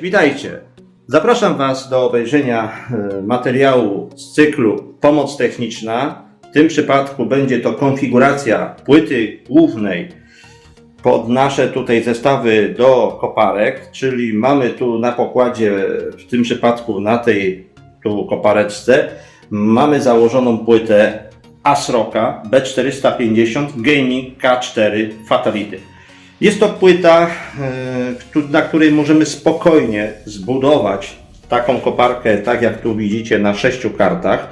Witajcie. Zapraszam Was do obejrzenia e, materiału z cyklu Pomoc Techniczna. W tym przypadku będzie to konfiguracja płyty głównej pod nasze tutaj zestawy do koparek, czyli mamy tu na pokładzie, w tym przypadku na tej tu kopareczce, mamy założoną płytę Asroka B450 Gaming K4 Fatality. Jest to płyta, e, na której możemy spokojnie zbudować taką koparkę, tak jak tu widzicie, na sześciu kartach.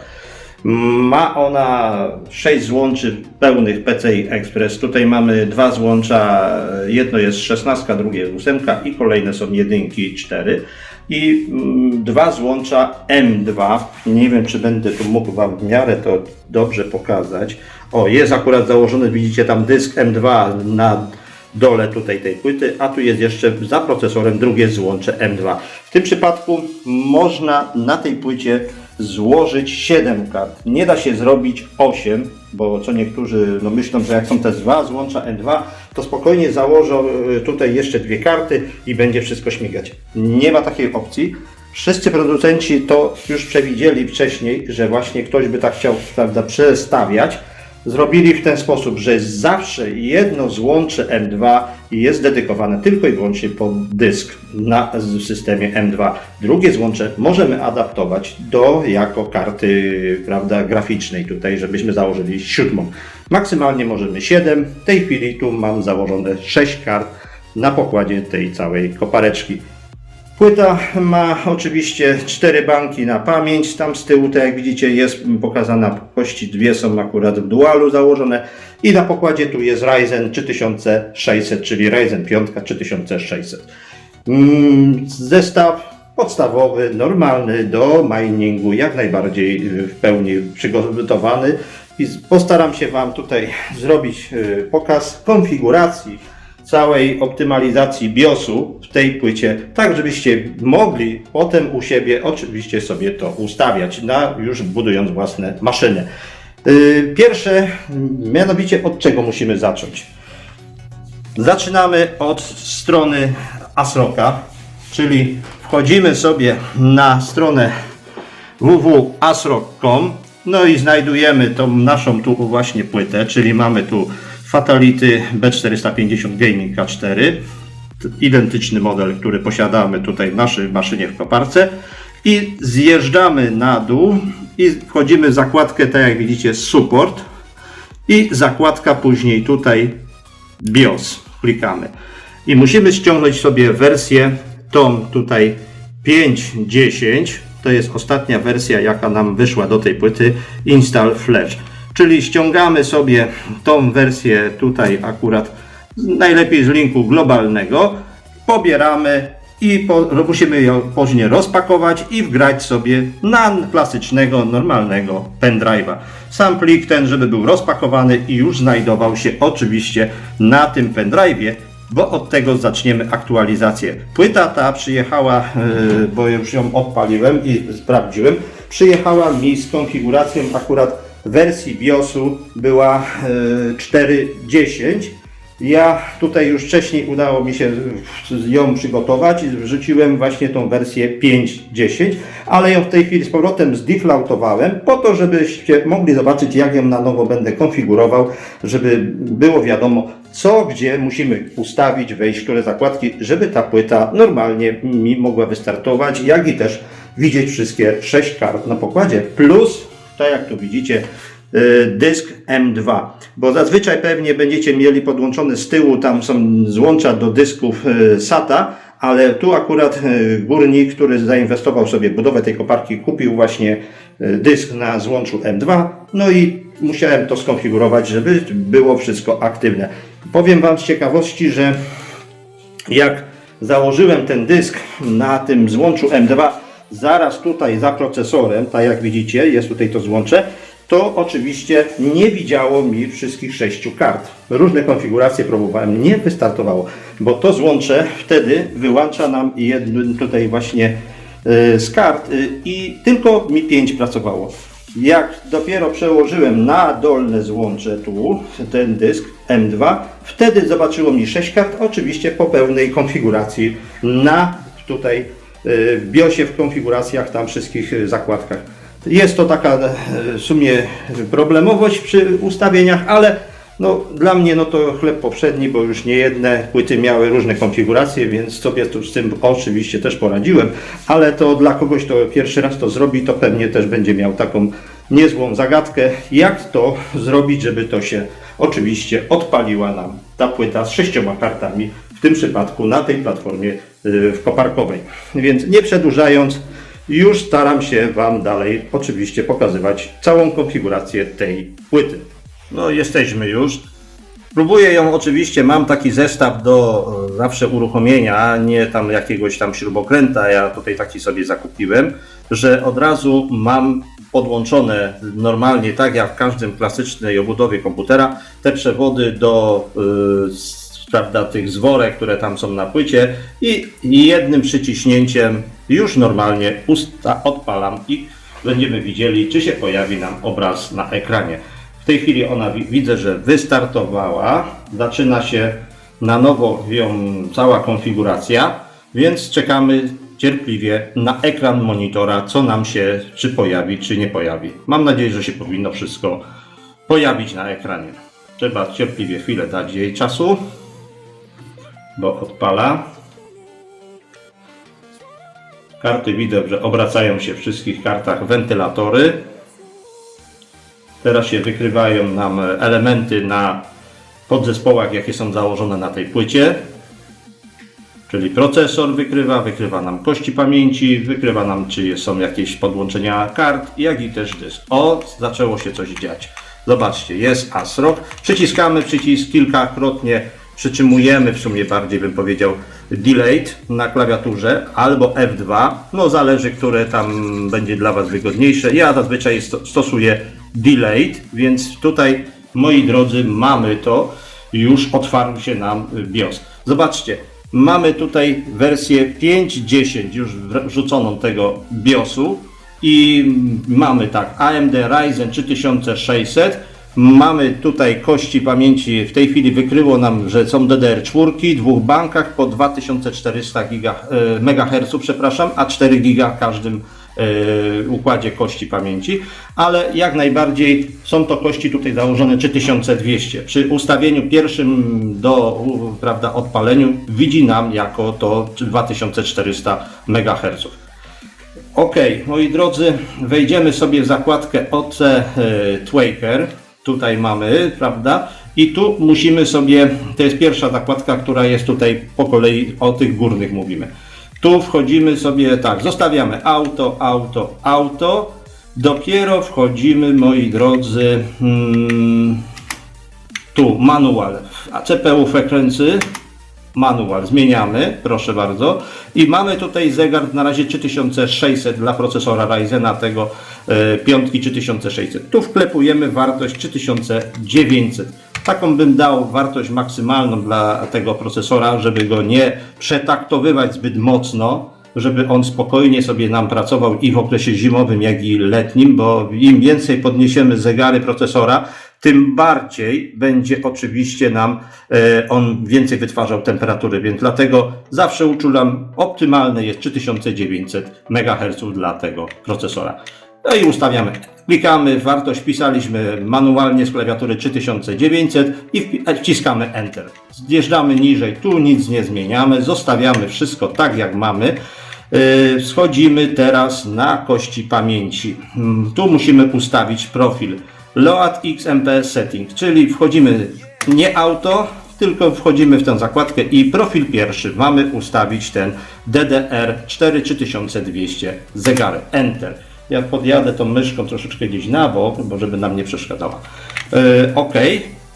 Ma ona 6 złączy pełnych PCI Express. Tutaj mamy dwa złącza, jedno jest 16, drugie jest 8 i kolejne są jedynki 4. I mm, dwa złącza M2. Nie wiem, czy będę tu mógł Wam w miarę to dobrze pokazać. O, jest akurat założony, widzicie tam dysk M2 na dole tutaj tej płyty, a tu jest jeszcze za procesorem drugie złącze M2. W tym przypadku można na tej płycie złożyć 7 kart. Nie da się zrobić 8, bo co niektórzy no myślą, że jak są te dwa złącza M2, to spokojnie założą y, tutaj jeszcze dwie karty i będzie wszystko śmigać. Nie ma takiej opcji. Wszyscy producenci to już przewidzieli wcześniej, że właśnie ktoś by tak chciał prawda, przestawiać. Zrobili w ten sposób, że zawsze jedno złącze M2 jest dedykowane tylko i wyłącznie pod dysk na w systemie M2. Drugie złącze możemy adaptować do jako karty prawda, graficznej tutaj, żebyśmy założyli siódmą. Maksymalnie możemy 7. W tej chwili tu mam założone 6 kart na pokładzie tej całej kopareczki. Płyta ma oczywiście cztery banki na pamięć. Tam z tyłu, tak jak widzicie, jest pokazana kości. Dwie są akurat w dualu założone. I na pokładzie tu jest Ryzen 3600, czyli Ryzen 5 3600. Mm, Zestaw podstawowy, normalny do miningu, jak najbardziej y, w pełni przygotowany. I postaram się Wam tutaj zrobić y, pokaz konfiguracji całej optymalizacji BIOSu w tej płycie, tak żebyście mogli potem u siebie oczywiście sobie to ustawiać, na już budując własne maszyny. Yy, Pierwsze, mianowicie od czego musimy zacząć? Zaczynamy od strony Asroka, czyli wchodzimy sobie na stronę www.asrock.com no i znajdujemy tą naszą tu właśnie płytę, czyli mamy tu Fatality B450 Gaming K4 t- identyczny model, który posiadamy tutaj w naszej maszynie w koparce i zjeżdżamy na dół i wchodzimy w zakładkę, tak jak widzicie, support i zakładka później tutaj BIOS. Klikamy. I musimy ściągnąć sobie wersję tą tutaj 5.10. To jest ostatnia wersja, jaka nam wyszła do tej płyty Install Flash. Czyli ściągamy sobie tą wersję tutaj akurat najlepiej z linku globalnego, pobieramy i po, musimy ją później rozpakować i wgrać sobie na klasycznego, normalnego pendrive'a. Sam plik ten, żeby był rozpakowany i już znajdował się oczywiście na tym pendrive'ie, bo od tego zaczniemy aktualizację. Płyta ta przyjechała, yy, bo już ją odpaliłem i sprawdziłem, przyjechała mi z konfiguracją akurat wersji BIOSu była yy, 4.10 ja tutaj już wcześniej udało mi się ją przygotować. I wrzuciłem właśnie tą wersję 5.10, ale ją w tej chwili z powrotem zdeflautowałem po to, żebyście mogli zobaczyć jak ją na nowo będę konfigurował, żeby było wiadomo co, gdzie musimy ustawić, wejść, które zakładki, żeby ta płyta normalnie mi mogła wystartować, jak i też widzieć wszystkie 6 kart na pokładzie, plus, tak jak tu widzicie, y, dysk M2, bo zazwyczaj pewnie będziecie mieli podłączone z tyłu, tam są złącza do dysków y, SATA, ale tu akurat y, górnik, który zainwestował sobie w budowę tej koparki, kupił właśnie dysk na złączu M2, no i musiałem to skonfigurować, żeby było wszystko aktywne. Powiem Wam z ciekawości, że jak założyłem ten dysk na tym złączu M2 zaraz tutaj za procesorem, tak jak widzicie, jest tutaj to złącze, to oczywiście nie widziało mi wszystkich sześciu kart. Różne konfiguracje próbowałem, nie wystartowało, bo to złącze wtedy wyłącza nam jeden tutaj właśnie y, z kart y, i tylko mi 5 pracowało. Jak dopiero przełożyłem na dolne złącze tu ten dysk M2, wtedy zobaczyło mi 6 kart, oczywiście po pełnej konfiguracji na tutaj BIOSie, w konfiguracjach, tam wszystkich y, zakładkach. Jest to taka e, w sumie problemowość przy ustawieniach, ale no, dla mnie no to chleb poprzedni, bo już nie jedne płyty miały różne konfiguracje, więc sobie tu z tym oczywiście też poradziłem, ale to dla kogoś, kto pierwszy raz to zrobi, to pewnie też będzie miał taką niezłą zagadkę, jak to zrobić, żeby to się oczywiście odpaliła nam ta płyta z sześcioma kartami, tym przypadku na tej platformie y, w koparkowej. Więc nie przedłużając, już staram się Wam dalej oczywiście pokazywać całą konfigurację tej płyty. No jesteśmy już. Próbuję ją oczywiście, mam taki zestaw do e, zawsze uruchomienia, nie tam jakiegoś tam śrubokręta, ja tutaj taki sobie zakupiłem, że od razu mam podłączone normalnie, tak jak w każdym klasycznej obudowie komputera, te przewody do y, s- prawda, tych zworek, które tam są na płycie i jednym przyciśnięciem już normalnie usta odpalam i będziemy widzieli, czy się pojawi nam obraz na ekranie. W tej chwili ona wi- widzę, że wystartowała. Zaczyna się na nowo ją cała konfiguracja, więc czekamy cierpliwie na ekran monitora, co nam się czy pojawi, czy nie pojawi. Mam nadzieję, że się powinno wszystko pojawić na ekranie. Trzeba cierpliwie chwilę dać jej czasu, bo odpala. Karty widzę, że obracają się w wszystkich kartach wentylatory. Teraz się wykrywają nam elementy na podzespołach, jakie są założone na tej płycie. Czyli procesor wykrywa, wykrywa nam kości pamięci, wykrywa nam, czy są jakieś podłączenia kart, jak i też dysk. O, zaczęło się coś dziać. Zobaczcie, jest ASRock. Przyciskamy przycisk kilkakrotnie, przytrzymujemy, w sumie bardziej bym powiedział delayed na klawiaturze albo F2. No zależy, które tam będzie dla Was wygodniejsze. Ja zazwyczaj sto- stosuję delayed, więc tutaj, moi drodzy, mamy to. Już otwarł się nam BIOS. Zobaczcie, mamy tutaj wersję 5.10 już wr- wrzuconą tego BIOSu i mamy tak AMD Ryzen 3600 mamy tutaj kości pamięci w tej chwili wykryło nam, że są DDR4 w dwóch bankach po 2400 giga, e, MHz przepraszam, a 4 giga w każdym e, układzie kości pamięci, ale jak najbardziej są to kości tutaj założone 3200. Przy ustawieniu pierwszym do prawda, odpaleniu widzi nam jako to 2400 MHz. Ok, moi drodzy, wejdziemy sobie w zakładkę OC e, Twaker. Tutaj mamy, prawda? I tu musimy sobie, to jest pierwsza zakładka, która jest tutaj po kolei, o tych górnych mówimy. Tu wchodzimy sobie tak, zostawiamy auto, auto, auto. Dopiero wchodzimy, moi drodzy, hmm, tu manual, a CPU frekwency, manual zmieniamy, proszę bardzo. I mamy tutaj zegar na razie 3600 dla procesora Ryzena tego e, piątki 3600. Tu wklepujemy wartość 3900. Taką bym dał wartość maksymalną dla tego procesora, żeby go nie przetaktowywać zbyt mocno, żeby on spokojnie sobie nam pracował i w okresie zimowym, jak i letnim, bo im więcej podniesiemy zegary procesora, tym bardziej będzie oczywiście nam e, on więcej wytwarzał temperatury, więc dlatego zawsze uczulam optymalne jest 3900 MHz dla tego procesora. No i ustawiamy. Klikamy, wartość wpisaliśmy manualnie z klawiatury 3900 i wpi- wciskamy Enter. Zjeżdżamy niżej, tu nic nie zmieniamy, zostawiamy wszystko tak jak mamy. Yy, Schodzimy teraz na kości pamięci. Mm, Tu musimy ustawić profil Load XMP Setting, czyli wchodzimy nie auto, tylko wchodzimy w tę zakładkę i profil pierwszy mamy ustawić ten DDR 43200 zegary. Enter. Ja podjadę tą myszką troszeczkę gdzieś na bok, bo żeby nam nie przeszkadzała. Yy, OK.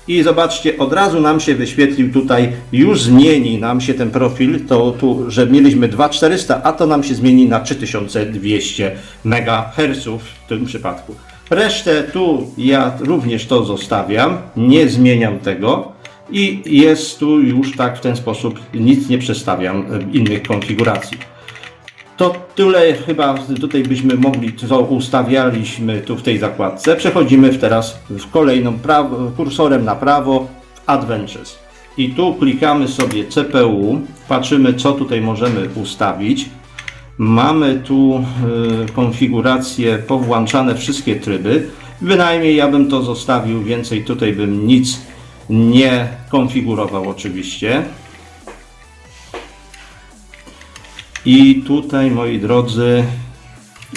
I zobaczcie, od razu nam się wyświetlił tutaj, już zmieni nam się ten profil, to tu, że mieliśmy 2400, a to nam się zmieni na 3200 MHz w tym przypadku. Resztę tu ja również to zostawiam, nie zmieniam tego i jest tu już tak w ten sposób, nic nie przestawiam e, innych konfiguracji. To tyle chyba tutaj byśmy mogli, co ustawialiśmy tu w tej zakładce. Przechodzimy teraz w kolejną kursorem na prawo w Adventures. I tu klikamy sobie CPU, patrzymy co tutaj możemy ustawić. Mamy tu y, konfigurację powłączane wszystkie tryby. Bynajmniej ja bym to zostawił, więcej tutaj bym nic nie konfigurował oczywiście. I tutaj moi drodzy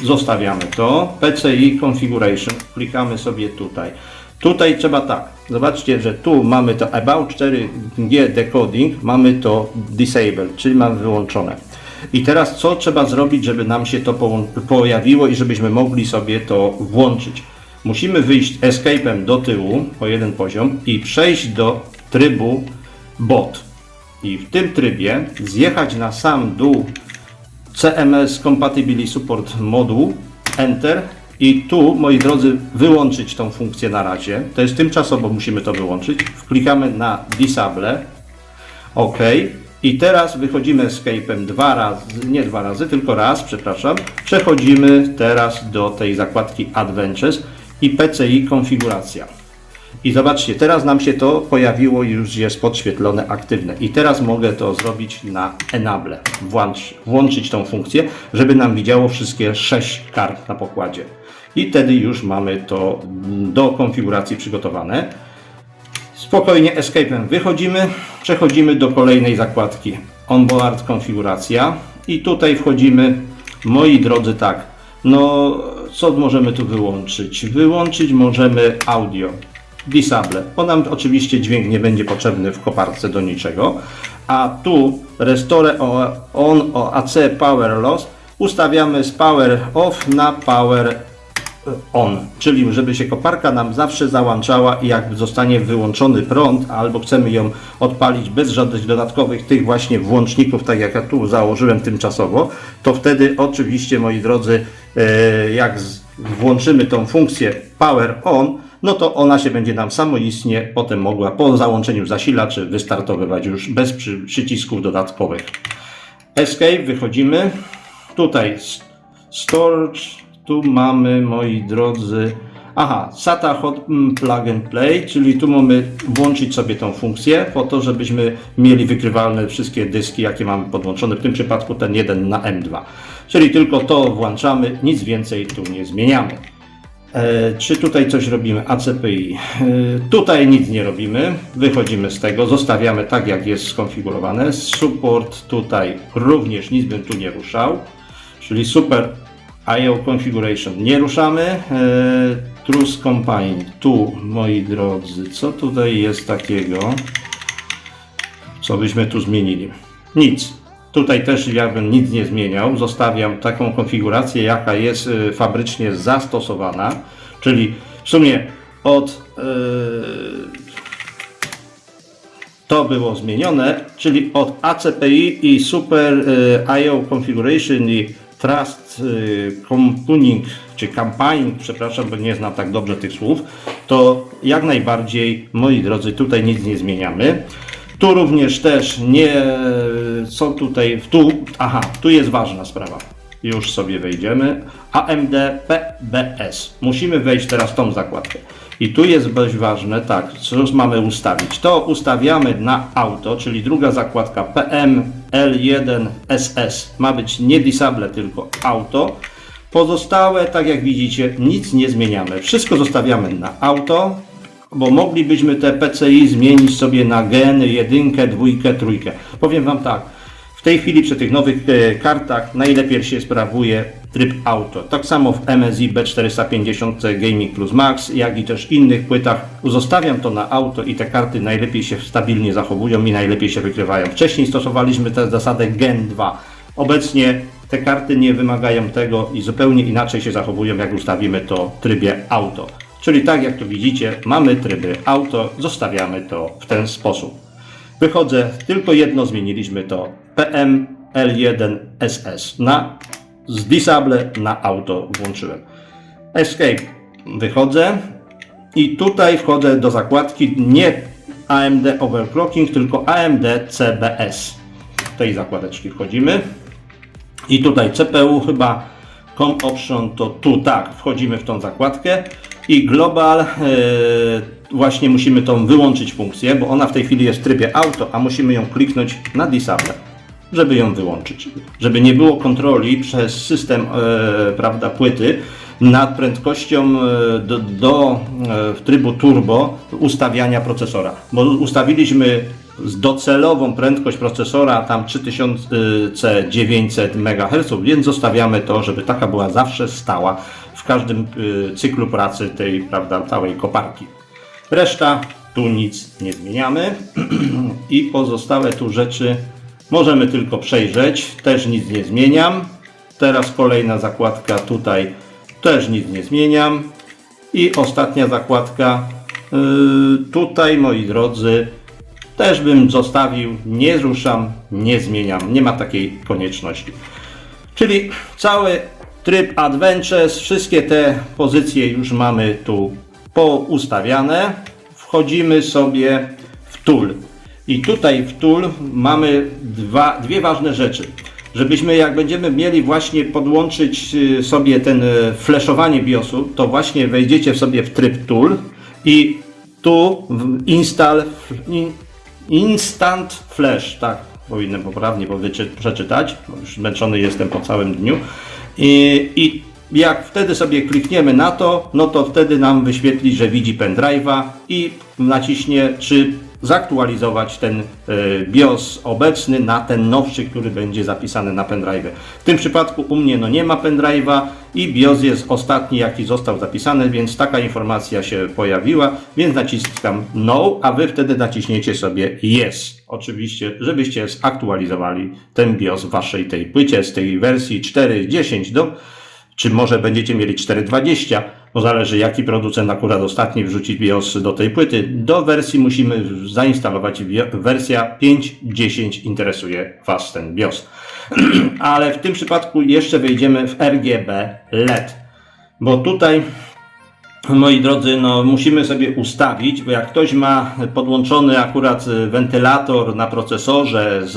zostawiamy to. PCI Configuration. Klikamy sobie tutaj. Tutaj trzeba tak. Zobaczcie, że tu mamy to About 4G Decoding, mamy to Disable, czyli mamy wyłączone. I teraz co trzeba zrobić, żeby nam się to pojawiło i żebyśmy mogli sobie to włączyć? Musimy wyjść escape'em do tyłu o jeden poziom i przejść do trybu bot. I w tym trybie zjechać na sam dół CMS Compatibility Support moduł, Enter i tu, moi drodzy, wyłączyć tą funkcję na razie. To jest tymczasowo, musimy to wyłączyć. Wklikamy na Disable, OK. I teraz wychodzimy escape'em dwa razy, nie dwa razy, tylko raz, przepraszam. Przechodzimy teraz do tej zakładki Adventures i PCI konfiguracja. I zobaczcie, teraz nam się to pojawiło już jest podświetlone aktywne. I teraz mogę to zrobić na Enable. Włącz, włączyć tą funkcję, żeby nam widziało wszystkie 6 kart na pokładzie. I wtedy już mamy to do konfiguracji przygotowane. Spokojnie escape'em wychodzimy, przechodzimy do kolejnej zakładki. Onboard konfiguracja. I tutaj wchodzimy, moi drodzy, tak, no co możemy tu wyłączyć? Wyłączyć możemy audio, disable, bo nam oczywiście dźwięk nie będzie potrzebny w koparce do niczego, a tu restore on o AC power loss. Ustawiamy z power off na power on, czyli żeby się koparka nam zawsze załączała i jak zostanie wyłączony prąd, albo chcemy ją odpalić bez żadnych dodatkowych tych właśnie włączników, tak jak ja tu założyłem tymczasowo, to wtedy oczywiście, moi drodzy, e, jak włączymy tą funkcję Power On, no to ona się będzie nam samoistnie potem mogła po załączeniu zasilaczy wystartowywać już bez przy, przycisków dodatkowych. Escape, wychodzimy. Tutaj storage, tu mamy, moi drodzy, aha, SATA Hot mm, Plug and Play, czyli tu mamy włączyć sobie tą funkcję po to, żebyśmy mieli wykrywalne wszystkie dyski, jakie mamy podłączone, w tym przypadku ten jeden na M2. Czyli tylko to włączamy, nic więcej tu nie zmieniamy. E, czy tutaj coś robimy? ACPI. E, tutaj nic nie robimy. Wychodzimy z tego, zostawiamy tak, jak jest skonfigurowane. Support tutaj również nic bym tu nie ruszał. Czyli super IO configuration nie ruszamy. E, Truth Combine. Tu, moi drodzy, co tutaj jest takiego? Co byśmy tu zmienili? Nic. Tutaj też ja bym nic nie zmieniał. Zostawiam taką konfigurację, jaka jest y, fabrycznie zastosowana. Czyli w sumie od y, to było zmienione, czyli od ACPI i Super y, IO Configuration i Trust y, Computing, czy Campaign, przepraszam, bo nie znam tak dobrze tych słów, to jak najbardziej, moi drodzy, tutaj nic nie zmieniamy. Tu również też nie, co tutaj, tu, aha, tu jest ważna sprawa. Już sobie wejdziemy. AMD PBS. Musimy wejść teraz w tą zakładkę. I tu jest dość ważne, tak, co mamy ustawić. To ustawiamy na auto, czyli druga zakładka PM L1SS. Ma być nie disable, tylko auto. Pozostałe, tak jak widzicie, nic nie zmieniamy. Wszystko zostawiamy na auto, bo moglibyśmy te PCI zmienić sobie na geny, jedynkę, dwójkę, trójkę. Powiem Wam tak, w tej chwili przy tych nowych e, kartach najlepiej się sprawuje tryb auto. Tak samo w MSI B450 Gaming Plus Max, jak i też innych płytach. Zostawiam to na auto i te karty najlepiej się stabilnie zachowują i najlepiej się wykrywają. Wcześniej stosowaliśmy tę zasadę Gen 2. Obecnie te karty nie wymagają tego i zupełnie inaczej się zachowują, jak ustawimy to w trybie auto. Czyli tak jak tu widzicie, mamy tryby auto, zostawiamy to w ten sposób. Wychodzę, tylko jedno zmieniliśmy to PM L1SS na z disable na auto włączyłem. Escape wychodzę i tutaj wchodzę do zakładki nie AMD Overclocking, tylko AMD CBS. W tej zakładeczki wchodzimy. I tutaj CPU chyba Com Option to tu, tak, wchodzimy w tą zakładkę i global e, właśnie musimy tą wyłączyć funkcję, bo ona w tej chwili jest w trybie auto, a musimy ją kliknąć na disable, żeby ją wyłączyć. Żeby nie było kontroli przez system e, prawda, płyty nad prędkością e, do, do e, trybu turbo ustawiania procesora. Bo ustawiliśmy docelową prędkość procesora tam 3900 MHz, więc zostawiamy to, żeby taka była zawsze stała w każdym cyklu pracy tej prawda, całej koparki. Reszta tu nic nie zmieniamy i pozostałe tu rzeczy możemy tylko przejrzeć, też nic nie zmieniam. Teraz kolejna zakładka tutaj też nic nie zmieniam. I ostatnia zakładka y, tutaj moi drodzy też bym zostawił, nie ruszam, nie zmieniam, nie ma takiej konieczności. Czyli cały tryb Adventures, wszystkie te pozycje już mamy tu poustawiane. Wchodzimy sobie w tool. I tutaj w tool mamy dwa, dwie ważne rzeczy. Żebyśmy jak będziemy mieli właśnie podłączyć y, sobie ten y, flashowanie BIOSu, to właśnie wejdziecie sobie w tryb tool i tu w install in, instant flash, tak powinienem poprawnie przeczytać, bo już zmęczony jestem po całym dniu. I, I jak wtedy sobie klikniemy na to, no to wtedy nam wyświetli, że widzi pendrive'a i naciśnie, czy zaktualizować ten e, BIOS obecny na ten nowszy, który będzie zapisany na pendrive. W tym przypadku u mnie no nie ma pendrive'a i BIOS jest ostatni, jaki został zapisany, więc taka informacja się pojawiła, więc naciskam No, a Wy wtedy naciśniecie sobie Yes. Oczywiście, żebyście zaktualizowali ten BIOS w Waszej tej płycie z tej wersji 4.10 do czy może będziecie mieli 4.20, bo zależy jaki producent akurat ostatni wrzuci BIOS do tej płyty. Do wersji musimy zainstalować wersja 5.10 interesuje Was ten BIOS. Ale w tym przypadku jeszcze wejdziemy w RGB LED, bo tutaj Moi drodzy, no musimy sobie ustawić, bo jak ktoś ma podłączony akurat wentylator na procesorze z,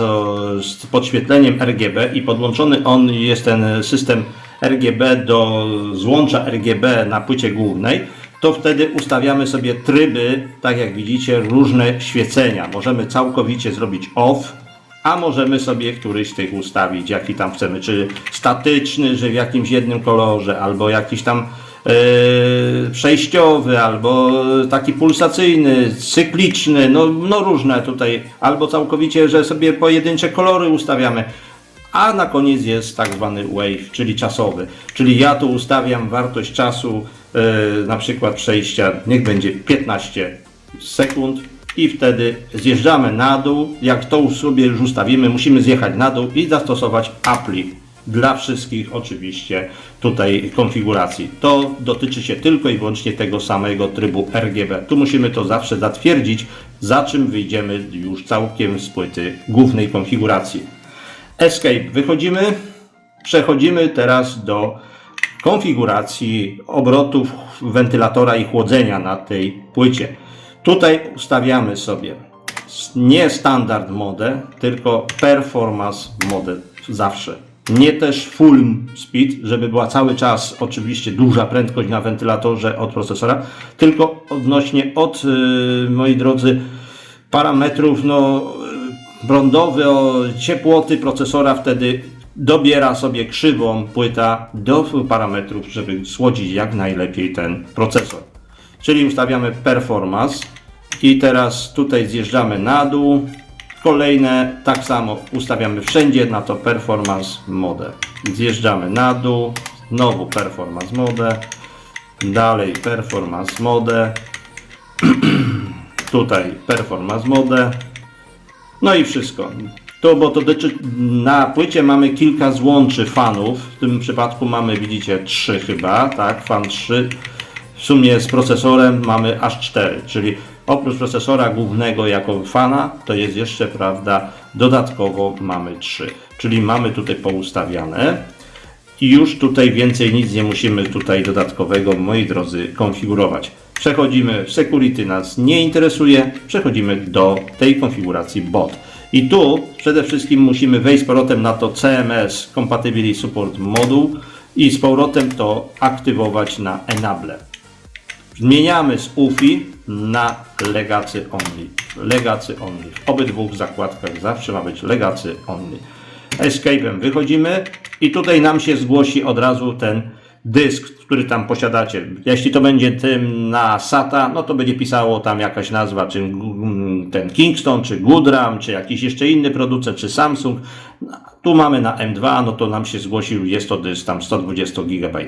z podświetleniem RGB i podłączony on jest ten system RGB do złącza RGB na płycie głównej, to wtedy ustawiamy sobie tryby, tak jak widzicie, różne świecenia. Możemy całkowicie zrobić off, a możemy sobie któryś z tych ustawić, jaki tam chcemy, czy statyczny, że w jakimś jednym kolorze, albo jakiś tam Yy, przejściowy, albo taki pulsacyjny, cykliczny, no, no różne tutaj, albo całkowicie, że sobie pojedyncze kolory ustawiamy. A na koniec jest tak zwany wave, czyli czasowy. Czyli ja tu ustawiam wartość czasu, yy, na przykład przejścia, niech będzie 15 sekund i wtedy zjeżdżamy na dół. Jak to sobie już ustawimy, musimy zjechać na dół i zastosować apply dla wszystkich oczywiście tutaj konfiguracji. To dotyczy się tylko i wyłącznie tego samego trybu RGB. Tu musimy to zawsze zatwierdzić, za czym wyjdziemy już całkiem z płyty głównej konfiguracji. Escape wychodzimy, przechodzimy teraz do konfiguracji obrotów wentylatora i chłodzenia na tej płycie. Tutaj ustawiamy sobie nie standard modę, tylko performance modę zawsze nie też full speed, żeby była cały czas oczywiście duża prędkość na wentylatorze od procesora, tylko odnośnie od, yy, moi drodzy, parametrów no, prądowe, o ciepłoty procesora wtedy dobiera sobie krzywą płyta do parametrów, żeby słodzić jak najlepiej ten procesor. Czyli ustawiamy performance i teraz tutaj zjeżdżamy na dół, Kolejne tak samo ustawiamy wszędzie na to performance mode. Zjeżdżamy na dół, znowu performance mode, dalej performance mode, tutaj performance mode, no i wszystko. To, bo to dotyczy, na płycie mamy kilka złączy fanów, w tym przypadku mamy, widzicie, trzy chyba, tak, fan 3. W sumie z procesorem mamy aż 4, czyli Oprócz procesora głównego jako fana, to jest jeszcze, prawda, dodatkowo mamy 3. Czyli mamy tutaj poustawiane i już tutaj więcej nic nie musimy tutaj dodatkowego, moi drodzy, konfigurować. Przechodzimy, security nas nie interesuje, przechodzimy do tej konfiguracji bot. I tu przede wszystkim musimy wejść z powrotem na to CMS Compatibility Support Moduł i z powrotem to aktywować na Enable. zmieniamy z UFI na Legacy Only. Legacy Only. W obydwu zakładkach zawsze ma być Legacy Only. Escape'em wychodzimy i tutaj nam się zgłosi od razu ten dysk, który tam posiadacie. Jeśli to będzie tym na SATA, no to będzie pisało tam jakaś nazwa, czy mm, ten Kingston, czy Goodram, czy jakiś jeszcze inny producent, czy Samsung. No, Tu mamy na M2, no to nam się zgłosił, jest to dysk tam 120 GB,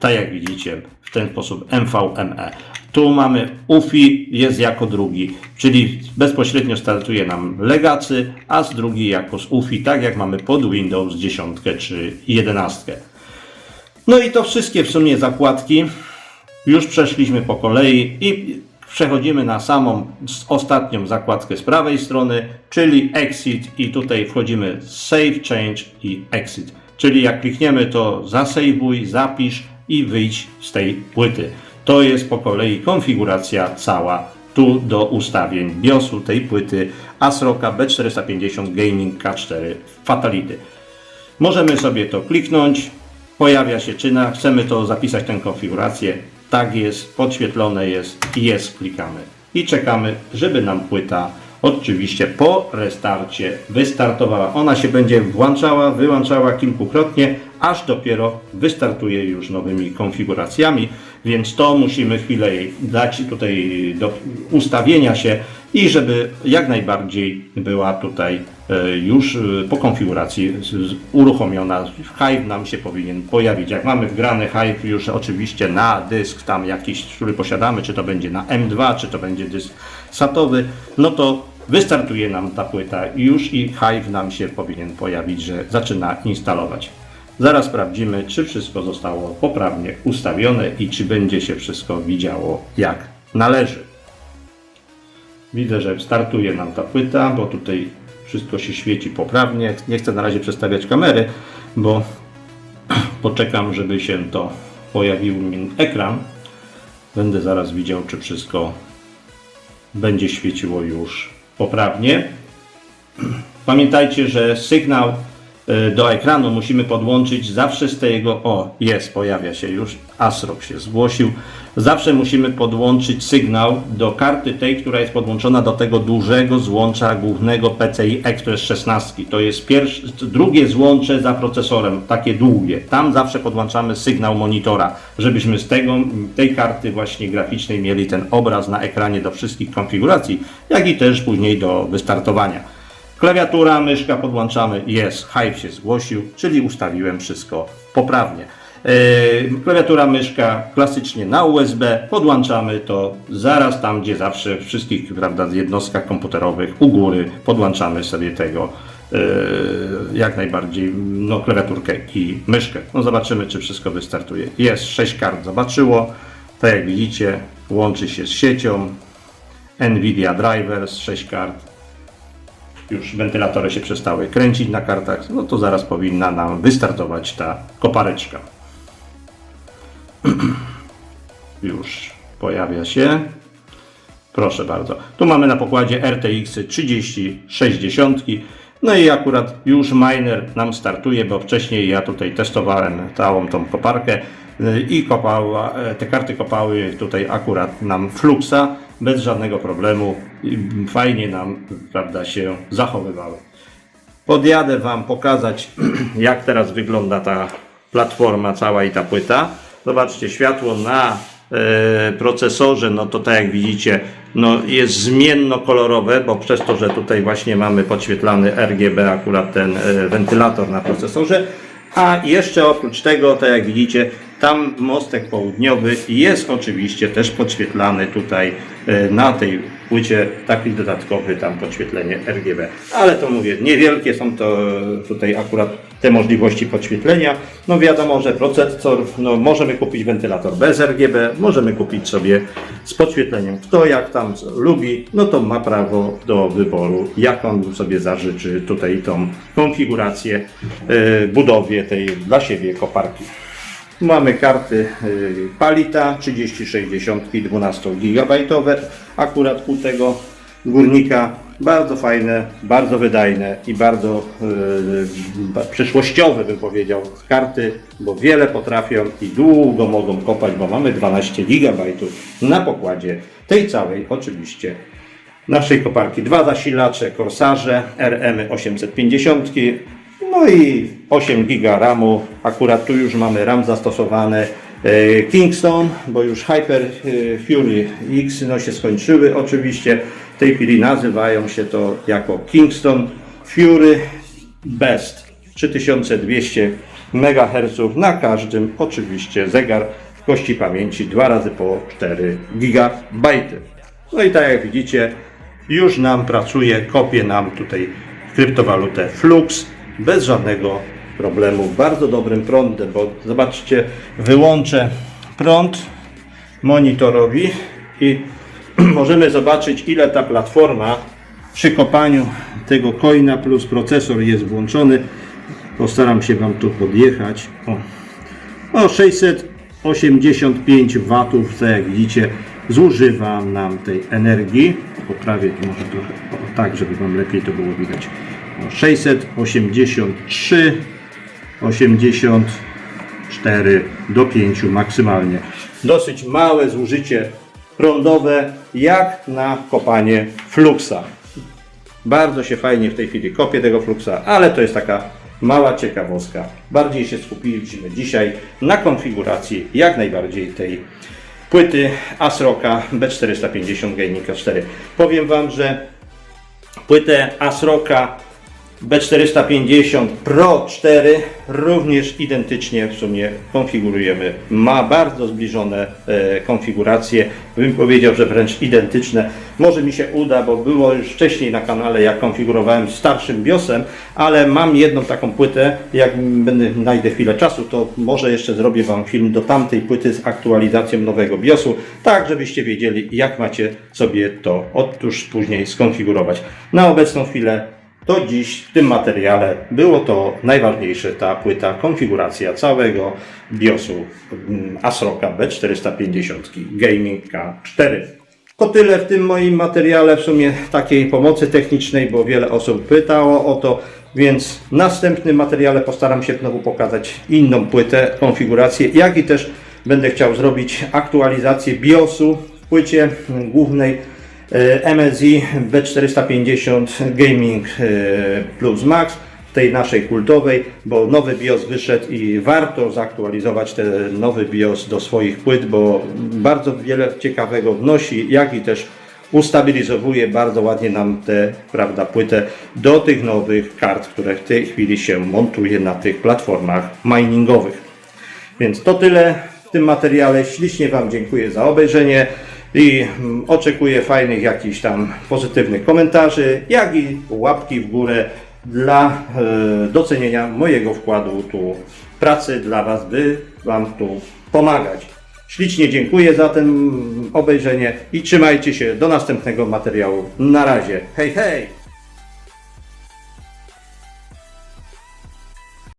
tak jak widzicie, w ten sposób NVMe. Tu mamy UFI, jest jako drugi, czyli bezpośrednio startuje nam Legacy, a z drugi jako z UFI, tak jak mamy pod Windows 10 czy 11. No i to wszystkie w sumie zakładki. Już przeszliśmy po kolei i przechodzimy na samą ostatnią zakładkę z prawej strony, czyli Exit i tutaj wchodzimy Save, Change i Exit. Czyli jak klikniemy to zasejwuj, zapisz i wyjdź z tej płyty. To jest po kolei konfiguracja cała tu do ustawień BIOSu tej płyty ASRock'a B450 Gaming K4 Fatality. Możemy sobie to kliknąć, pojawia się czyna, chcemy to zapisać tę konfigurację, tak jest, podświetlone jest jest, klikamy. I czekamy, żeby nam płyta oczywiście po restarcie wystartowała. Ona się będzie włączała, wyłączała kilkukrotnie, aż dopiero wystartuje już nowymi konfiguracjami, więc to musimy chwilę jej dać tutaj do ustawienia się i żeby jak najbardziej była tutaj już e, po konfiguracji uruchomiona. Hive nam się powinien pojawić. Jak mamy wgrany Hive już oczywiście na dysk tam jakiś, który posiadamy, czy to będzie na M2, czy to będzie dysk satowy, no to wystartuje nam ta płyta i już i Hive nam się powinien pojawić, że zaczyna instalować. Zaraz sprawdzimy, czy wszystko zostało poprawnie ustawione i czy będzie się wszystko widziało jak należy. Widzę, że startuje nam ta płyta, bo tutaj wszystko się świeci poprawnie. Nie chcę na razie przestawiać kamery, bo poczekam, żeby się to pojawił mi ekran. Będę zaraz widział, czy wszystko będzie świeciło już poprawnie. Pamiętajcie, że sygnał do ekranu musimy podłączyć zawsze z tego. O, jest, pojawia się już. ASRock się zgłosił. Zawsze musimy podłączyć sygnał do karty tej, która jest podłączona do tego dużego złącza głównego PCI Express 16. To jest pierwsze, drugie złącze za procesorem, takie długie. Tam zawsze podłączamy sygnał monitora, żebyśmy z tego, tej karty właśnie graficznej mieli ten obraz na ekranie do wszystkich konfiguracji, jak i też później do wystartowania. Klawiatura, myszka podłączamy, jest, Hive się zgłosił, czyli ustawiłem wszystko poprawnie. Yy, klawiatura, myszka klasycznie na USB, podłączamy to zaraz tam, gdzie zawsze w wszystkich prawda, jednostkach komputerowych u góry podłączamy sobie tego yy, jak najbardziej no, klawiaturkę i myszkę. No zobaczymy, czy wszystko wystartuje. Jest 6 kart, zobaczyło. Tak jak widzicie, łączy się z siecią. Nvidia Drivers, 6 kart już wentylatory się przestały kręcić na kartach, no to zaraz powinna nam wystartować ta kopareczka. już pojawia się. Proszę bardzo. Tu mamy na pokładzie RTX 3060. No i akurat już miner nam startuje, bo wcześniej ja tutaj testowałem całą tą koparkę y, i kopała, e, te karty kopały tutaj akurat nam fluxa bez żadnego problemu. Fajnie nam, prawda, się zachowywały. Podjadę Wam pokazać, jak teraz wygląda ta platforma cała i ta płyta. Zobaczcie, światło na e, procesorze, no to tak jak widzicie, no jest zmienno-kolorowe, bo przez to, że tutaj właśnie mamy podświetlany RGB, akurat ten e, wentylator na procesorze, a jeszcze oprócz tego, tak jak widzicie, tam mostek południowy jest oczywiście też podświetlany tutaj e, na tej płycie taki dodatkowy tam podświetlenie RGB. Ale to mówię, niewielkie są to e, tutaj akurat te możliwości podświetlenia. No wiadomo, że procesor, no możemy kupić wentylator bez RGB, możemy kupić sobie z podświetleniem. Kto jak tam lubi, no to ma prawo do wyboru, jak on sobie zażyczy tutaj tą konfigurację e, budowie tej dla siebie koparki. Mamy karty y, Palita 3060 12 GB akurat ku tego górnika. Bardzo fajne, bardzo wydajne i bardzo yy, przyszłościowe bym powiedział karty, bo wiele potrafią i długo mogą kopać, bo mamy 12 GB na pokładzie tej całej oczywiście naszej koparki. Dwa zasilacze Corsarze RM 850, no i 8 GB RAMu. Akurat tu już mamy RAM zastosowany. e, Kingston, bo już Hyper e, Fury X no się skończyły oczywiście. W tej chwili nazywają się to jako Kingston Fury Best 3200 MHz na każdym oczywiście zegar w kości pamięci 2 razy po 4 GB. No i tak jak widzicie, już nam pracuje, kopie nam tutaj kryptowalutę Flux bez żadnego problemu. Bardzo dobrym prądem, bo zobaczcie, wyłączę prąd monitorowi i możemy zobaczyć ile ta platforma przy kopaniu tego coina plus procesor jest włączony. Postaram się Wam tu podjechać. O, o 685 watów, co jak widzicie, zużywa nam tej energii. Poprawię może trochę o, tak, żeby Wam lepiej to było widać. O, 683, 84 do 5 maksymalnie. Dosyć małe zużycie prądowe, jak na kopanie fluxa. Bardzo się fajnie w tej chwili kopie tego fluxa, ale to jest taka mała ciekawostka. Bardziej się skupiliśmy dzisiaj na konfiguracji jak najbardziej tej płyty ASRock'a B450 Gaming 4. Powiem Wam, że płytę ASRock'a B450 Pro 4 również identycznie w sumie konfigurujemy. Ma bardzo zbliżone e, konfiguracje, bym powiedział, że wręcz identyczne. Może mi się uda, bo było już wcześniej na kanale, jak konfigurowałem starszym BIOSem, ale mam jedną taką płytę, jak będę znajdę chwilę czasu, to może jeszcze zrobię Wam film do tamtej płyty z aktualizacją nowego BIOSu, tak żebyście wiedzieli, jak macie sobie to otóż później skonfigurować. Na obecną chwilę to dziś w tym materiale było to najważniejsze, ta płyta, konfiguracja całego BIOSu mm, ASRock'a B450 Gaming K4. To tyle w tym moim materiale, w sumie takiej pomocy technicznej, bo wiele osób pytało o to, więc w następnym materiale postaram się znowu pokazać inną płytę, konfigurację, jak i też będę chciał zrobić aktualizację BIOSu w płycie głównej MSI B450 Gaming e, Plus Max, tej naszej kultowej, bo nowy BIOS wyszedł i warto zaktualizować ten nowy BIOS do swoich płyt, bo bardzo wiele ciekawego wnosi, jak i też ustabilizowuje bardzo ładnie nam tę prawda, płytę do tych nowych kart, które w tej chwili się montuje na tych platformach miningowych. Więc to tyle w tym materiale. Ślicznie Wam dziękuję za obejrzenie i mm, oczekuję fajnych jakichś tam pozytywnych komentarzy, jak i łapki w górę dla e, docenienia mojego wkładu tu pracy dla Was, by Wam tu pomagać. Ślicznie dziękuję za ten obejrzenie i trzymajcie się do następnego materiału. Na razie. Hej, hej!